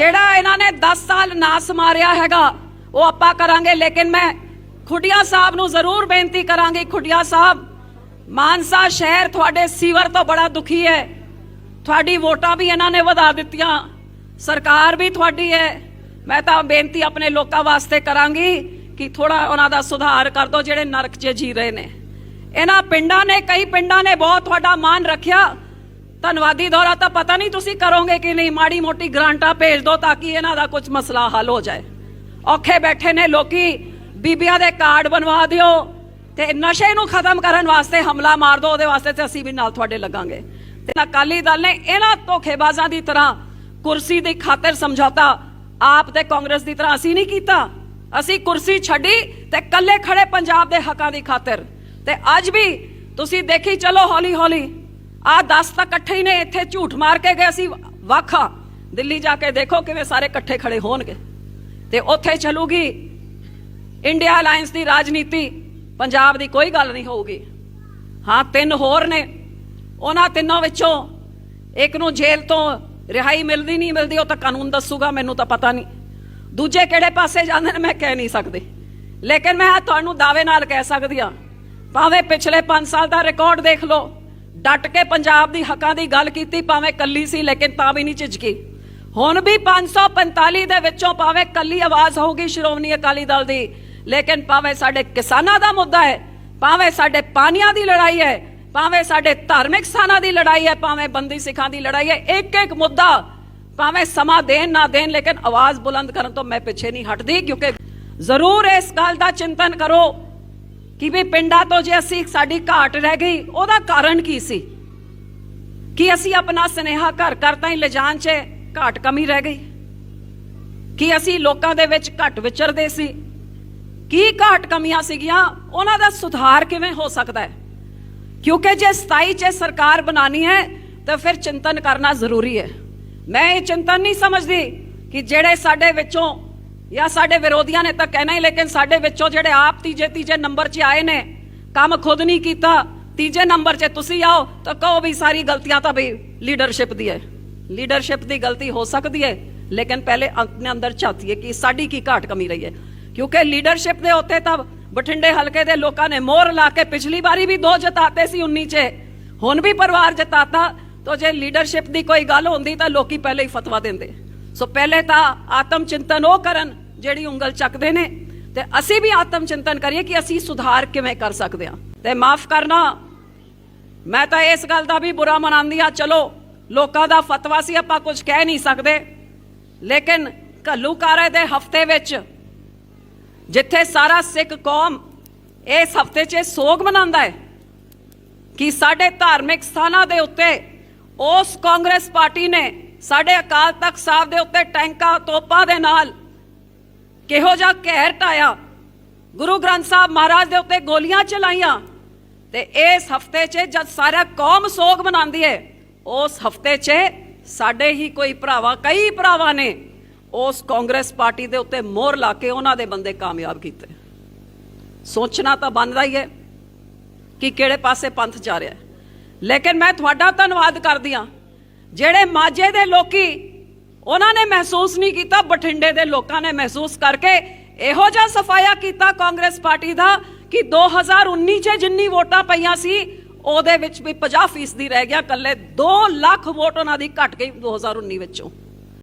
ਜਿਹੜਾ ਇਹਨਾਂ ਨੇ 10 ਸਾਲ ਨਾਸ ਮਾਰਿਆ ਹੈਗਾ, ਉਹ ਆਪਾਂ ਕਰਾਂਗੇ, ਲੇਕਿਨ ਮੈਂ ਖੁੱਡੀਆਂ ਸਾਹਿਬ ਨੂੰ ਜ਼ਰੂਰ ਬੇਨਤੀ ਕਰਾਂਗੀ, ਖੁੱਡੀਆਂ ਸਾਹਿਬ, ਮਾਨਸਾ ਸ਼ਹਿਰ ਤੁਹਾਡੇ ਸੀਵਰ ਤੋਂ ਬੜਾ ਦੁਖੀ ਹੈ। ਤੁਹਾਡੀ ਵੋਟਾਂ ਵੀ ਇਹਨਾਂ ਨੇ ਵਧਾ ਦਿੱਤੀਆਂ, ਸਰਕਾਰ ਵੀ ਤੁਹਾਡੀ ਹੈ। ਮੈਂ ਤਾਂ ਬੇਨਤੀ ਆਪਣੇ ਲੋਕਾਂ ਵਾਸਤੇ ਕਰਾਂਗੀ ਕਿ ਥੋੜਾ ਉਹਨਾਂ ਦਾ ਸੁਧਾਰ ਕਰ ਦਿਓ, ਜਿਹੜੇ ਨਰਕ 'ਚ ਜੀ ਰਹੇ ਨੇ। ਇਹਨਾਂ ਪਿੰਡਾਂ ਨੇ, ਕਈ ਪਿੰਡਾਂ ਨੇ ਬਹੁਤ ਤੁਹਾਡਾ ਮਾਨ ਰੱਖਿਆ। ਧੰਨਵਾਦੀ ਦੌਰਾ ਤਾਂ ਪਤਾ ਨਹੀਂ ਤੁਸੀਂ ਕਰੋਗੇ ਕਿ ਨਹੀਂ। ਮਾੜੀ ਮੋਟੀ ਗ੍ਰਾਂਟਾਂ ਭੇਜ ਦਿਓ ਤਾਂ ਕਿ ਇਹਨਾਂ ਦਾ ਕੁਝ ਮਸਲਾ ਹੱਲ ਹੋ ਜਾਏ। ਔਖੇ ਬੈਠੇ ਨੇ ਲੋਕੀ, ਬੀਬੀਆਂ ਦੇ ਕਾਰਡ ਬਣਵਾ ਦਿਓ ਤੇ ਨਸ਼ੇ ਨੂੰ ਖਤਮ ਕਰਨ ਵਾਸਤੇ ਹਮਲਾ ਮਾਰ ਦਿਓ, ਉਹਦੇ ਵਾਸਤੇ ਤੇ ਅਸੀਂ ਵੀ ਨਾਲ ਤੁਹਾਡੇ ਲੱਗਾਂਗੇ। ਤੇ ਅਕਾਲੀ ਦਲ ਨੇ ਇਹਨਾਂ ਧੋਖੇਬਾਜ਼ਾਂ ਦੀ ਤਰ੍ਹਾਂ ਕੁਰਸੀ ਦੀ ਖਾਤਰ ਸਮਝੌਤਾ ਆਪ ਤੇ ਕਾਂਗਰਸ ਦੀ ਤਰ੍ਹਾਂ ਅਸੀਂ ਨਹੀਂ ਕੀਤਾ। ਅਸੀਂ ਕੁਰਸੀ ਛੱਡੀ ਤੇ ਕੱਲੇ ਖੜੇ ਪੰਜਾਬ ਦੇ ਹੱਕਾਂ ਦੀ ਖਾਤਰ। ਤੇ ਅੱਜ ਵੀ ਤੁਸੀਂ ਦੇਖੀ, ਚਲੋ ਹੌਲੀ ਹੌਲੀ ਆ 10 ਤਾਂ ਇਕੱਠੇ ਹੀ ਨੇ, ਇੱਥੇ ਝੂਠ ਮਾਰ ਕੇ ਗਏ ਅਸੀਂ, ਵਾਖਾ। ਦਿੱਲੀ ਜਾ ਕੇ ਦੇਖੋ ਕਿਵੇਂ ਸਾਰੇ ਇਕੱਠੇ ਖੜੇ ਹੋਣਗੇ। ਤੇ ਉੱਥੇ ਚੱਲੂਗੀ। ਇੰਡੀਆ ਅਲਾਈਅੰਸ ਦੀ ਰਾਜਨੀਤੀ, ਪੰਜਾਬ ਦੀ ਕੋਈ ਗੱਲ ਨਹੀਂ ਹੋਊਗੀ। ਹਾਂ, ਤਿੰਨ ਹੋਰ ਨੇ। ਉਹਨਾਂ ਤਿੰਨਾਂ ਵਿੱਚੋਂ ਇੱਕ ਨੂੰ ਜੇਲ੍ਹ ਤੋਂ ਰਿਹਾਈ ਮਿਲਦੀ ਨਹੀਂ ਮਿਲਦੀ, ਉਹ ਤਾਂ ਕਾਨੂੰਨ ਦੱਸੂਗਾ, ਮੈਨੂੰ ਤਾਂ ਪਤਾ ਨਹੀਂ। ਦੂਜੇ ਕਿਹੜੇ ਪਾਸੇ ਜਾਂਦੇ ਨੇ, ਮੈਂ ਕਹਿ ਨਹੀਂ ਸਕਦੀ। ਲੇਕਿਨ ਮੈਂ ਤੁਹਾਨੂੰ ਦਾਅਵੇ ਨਾਲ ਕਹਿ ਸਕਦੀ ਆ ਭਾਵੇਂ ਪਿਛਲੇ 5 ਸਾਲ ਦਾ ਰਿਕਾਰਡ ਦੇਖ ਲਓ ਡਟ ਕੇ ਪੰਜਾਬ ਦੀ ਹੱਕਾਂ ਦੀ ਗੱਲ ਕੀਤੀ, ਭਾਵੇਂ ਕੱਲੀ ਸੀ, ਲੇਕਿਨ ਤਾਂ ਵੀ ਨਹੀਂ ਝਿਜਕੀ। ਹੁਣ ਵੀ 545 ਦੇ ਵਿੱਚੋਂ ਭਾਵੇਂ ਕੱਲੀ ਆਵਾਜ਼ ਹੋਊਗੀ ਸ਼੍ਰੋਮਣੀ ਅਕਾਲੀ ਦਲ ਦੀ, ਲੇਕਿਨ ਭਾਵੇਂ ਸਾਡੇ ਕਿਸਾਨਾਂ ਦਾ ਮੁੱਦਾ ਹੈ, ਭਾਵੇਂ ਸਾਡੇ ਪਾਣੀਆਂ ਦੀ ਲੜਾਈ ਹੈ, ਭਾਵੇਂ ਸਾਡੇ ਧਾਰਮਿਕ ਸਥਾਨਾਂ ਦੀ ਲੜਾਈ ਹੈ, ਭਾਵੇਂ ਬੰਦੀ ਸਿੱਖਾਂ ਦੀ ਲੜਾਈ ਹੈ ਇੱਕ ਇੱਕ ਮੁੱਦਾ ਭਾਵੇਂ ਸਮਾਂ ਦੇਣ ਨਾ ਦੇਣ, ਲੇਕਿਨ ਆਵਾਜ਼ ਬੁਲੰਦ ਕਰਨ ਤੋਂ ਮੈਂ ਪਿੱਛੇ ਨਹੀਂ ਹਟਦੀ, ਕਿਉਂਕਿ ਜ਼ਰੂਰ ਇਸ ਗੱਲ ਦਾ ਚਿੰਤਨ ਕਰੋ। ਕਿ ਵੀ ਪਿੰਡਾਂ ਤੋਂ ਜੇ ਅਸੀਂ ਸਾਡੀ ਘਾਟ ਰਹਿ ਗਈ, ਉਹਦਾ ਕਾਰਨ ਕੀ ਸੀ? ਕਿ ਅਸੀਂ ਆਪਣਾ ਸਨੇਹਾ ਘਰ ਘਰ ਤਾਈਂ ਲਿਜਾਣ 'ਚ ਘਾਟ ਕਮੀ ਰਹਿ ਗਈ? ਕਿ ਅਸੀਂ ਲੋਕਾਂ ਦੇ ਵਿੱਚ ਘੱਟ ਵਿਚਰਦੇ ਸੀ? ਕੀ ਘਾਟ ਕਮੀਆਂ ਸੀਗੀਆਂ? ਉਹਨਾਂ ਦਾ ਸੁਧਾਰ ਕਿਵੇਂ ਹੋ ਸਕਦਾ ਹੈ? ਕਿਉਂਕਿ ਜੇ 27 ਚ ਸਰਕਾਰ ਬਣਾਣੀ ਹੈ, ਤਾਂ ਫਿਰ ਚਿੰਤਨ ਕਰਨਾ ਜ਼ਰੂਰੀ ਹੈ। ਮੈਂ ਇਹ ਚਿੰਤਨ ਨਹੀਂ ਸਮਝਦੀ ਕਿ ਜਿਹੜੇ ਸਾਡੇ ਵਿੱਚੋਂ ਜਾਂ ਸਾਡੇ ਵਿਰੋਧੀਆਂ ਨੇ ਤਾਂ ਕਹਿਣਾ ਹੀ, ਲੇਕਿਨ ਸਾਡੇ ਵਿੱਚੋਂ ਜਿਹੜੇ ਆਪ ਤੀਜੇ ਤੀਜੇ ਨੰਬਰ 'ਚ ਆਏ ਨੇ, ਕੰਮ ਖੁਦ ਨਹੀਂ ਕੀਤਾ, ਤੀਜੇ ਨੰਬਰ 'ਚ ਤੁਸੀਂ ਆਓ ਤਾਂ ਕਹੋ ਵੀ ਸਾਰੀ ਗਲਤੀਆਂ ਤਾਂ ਵੀ ਲੀਡਰਸ਼ਿਪ ਦੀ ਹੈ। ਲੀਡਰਸ਼ਿਪ ਦੀ ਗਲਤੀ ਹੋ ਸਕਦੀ ਹੈ, ਲੇਕਿਨ ਪਹਿਲੇ ਆਪਣੇ ਅੰਦਰ ਝਾਤੀਏ ਕਿ ਸਾਡੀ ਕੀ ਘਾਟ ਕਮੀ ਰਹੀ ਹੈ। ਕਿਉਂਕਿ ਲੀਡਰਸ਼ਿਪ ਦੇ ਉੱਤੇ ਤਾਂ ਬਠਿੰਡੇ ਹਲਕੇ ਦੇ ਲੋਕਾਂ ਨੇ ਮੋਹਰ ਲਾ ਕੇ ਪਿਛਲੀ ਵਾਰੀ ਵੀ ਦੋ ਜਿਤਾਤੇ ਸੀ 19 ਚ। ਹੁਣ ਵੀ ਪਰਿਵਾਰ ਜਿਤਾਤਾ, ਤਾਂ ਜੇ ਲੀਡਰਸ਼ਿਪ ਦੀ ਕੋਈ ਗੱਲ ਹੁੰਦੀ ਤਾਂ ਲੋਕੀ ਪਹਿਲੇ ਹੀ ਫਤਵਾ ਦਿੰਦੇ। ਸੋ ਪਹਿਲੇ ਤਾਂ ਆਤਮ ਚਿੰਤਨ ਉਹ ਕਰਨ ਜਿਹੜੀ ਉਂਗਲ ਚੱਕਦੇ ਨੇ ਤੇ ਅਸੀਂ ਵੀ ਆਤਮ ਚਿੰਤਨ ਕਰੀਏ ਕਿ ਅਸੀਂ ਸੁਧਾਰ ਕਿਵੇਂ ਕਰ ਸਕਦੇ ਹਾਂ। ਤੇ ਮਾਫ ਕਰਨਾ, ਮੈਂ ਤਾਂ ਇਸ ਗੱਲ ਦਾ ਵੀ ਬੁਰਾ ਮਨਾਉਂਦੀ ਆ ਚਲੋ, ਲੋਕਾਂ ਦਾ ਫਤਵਾ ਸੀ, ਆਪਾਂ ਕੁਝ ਕਹਿ ਨਹੀਂ ਸਕਦੇ। ਲੇਕਿਨ ਘੱਲੂਕਾਰੇ ਦੇ ਹਫ਼ਤੇ ਵਿੱਚ ਜਿੱਥੇ ਸਾਰਾ ਸਿੱਖ ਕੌਮ ਇਸ ਹਫ਼ਤੇ 'ਚ ਸੋਗ ਮਨਾਉਂਦਾ ਹੈ ਕਿ ਸਾਡੇ ਧਾਰਮਿਕ ਸਥਾਨਾਂ ਦੇ ਉੱਤੇ ਉਸ ਕਾਂਗਰਸ ਪਾਰਟੀ ਨੇ ਸਾਡੇ ਅਕਾਲ ਤਖਤ ਸਾਹਿਬ ਦੇ ਉੱਤੇ ਟੈਂਕਾਂ, ਤੋਪਾਂ ਦੇ ਨਾਲ ਕਿਹੋ ਜਿਹਾ ਕਹਿਰ ਢਾਇਆ। ਗੁਰੂ ਗ੍ਰੰਥ ਸਾਹਿਬ ਮਹਾਰਾਜ ਦੇ ਉੱਤੇ ਗੋਲੀਆਂ ਚਲਾਈਆਂ ਤੇ ਇਸ ਹਫ਼ਤੇ 'ਚ ਜਦ ਸਾਰਾ ਕੌਮ ਸੋਗ ਮਨਾਉਂਦੀ ਹੈ ਉਸ ਹਫ਼ਤੇ 'ਚ ਸਾਡੇ ਹੀ ਕੋਈ ਭਰਾਵਾ, ਕਈ ਭਰਾਵਾਂ ਨੇ ਉਸ ਕਾਂਗਰਸ ਪਾਰਟੀ ਦੇ ਉੱਤੇ ਮੋਹਰ ਲਾ ਕੇ ਉਹਨਾਂ ਦੇ ਬੰਦੇ ਕਾਮਯਾਬ ਕੀਤੇ। ਸੋਚਣਾ ਤਾਂ ਬਣਦਾ ਹੀ ਹੈ ਕਿ ਕਿਹੜੇ ਪਾਸੇ ਪੰਥ ਜਾ ਰਿਹਾ। ਹੈ ਲੇਕਿਨ ਮੈਂ ਤੁਹਾਡਾ ਧੰਨਵਾਦ ਕਰਦੀ ਹਾਂ ਜਿਹੜੇ ਮਾਝੇ ਦੇ ਲੋਕੀ ਉਹਨਾਂ ਨੇ ਮਹਿਸੂਸ ਨਹੀਂ ਕੀਤਾ, ਬਠਿੰਡੇ ਦੇ ਲੋਕਾਂ ਨੇ ਮਹਿਸੂਸ ਕਰਕੇ ਇਹੋ ਜਿਹਾ ਸਫਾਇਆ ਕੀਤਾ ਕਾਂਗਰਸ ਪਾਰਟੀ ਦਾ ਕਿ 2019 ਚ ਜਿੰਨੀ ਵੋਟਾਂ ਪਈਆਂ ਸੀ, ਉਹਦੇ ਵਿੱਚ ਵੀ 50% ਦੀ ਰਹਿ ਗਿਆ ਕੱਲੇ 2 ਲੱਖ ਵੋਟ ਉਹਨਾਂ ਦੀ ਘਟ ਗਈ 2019 ਵਿੱਚੋਂ।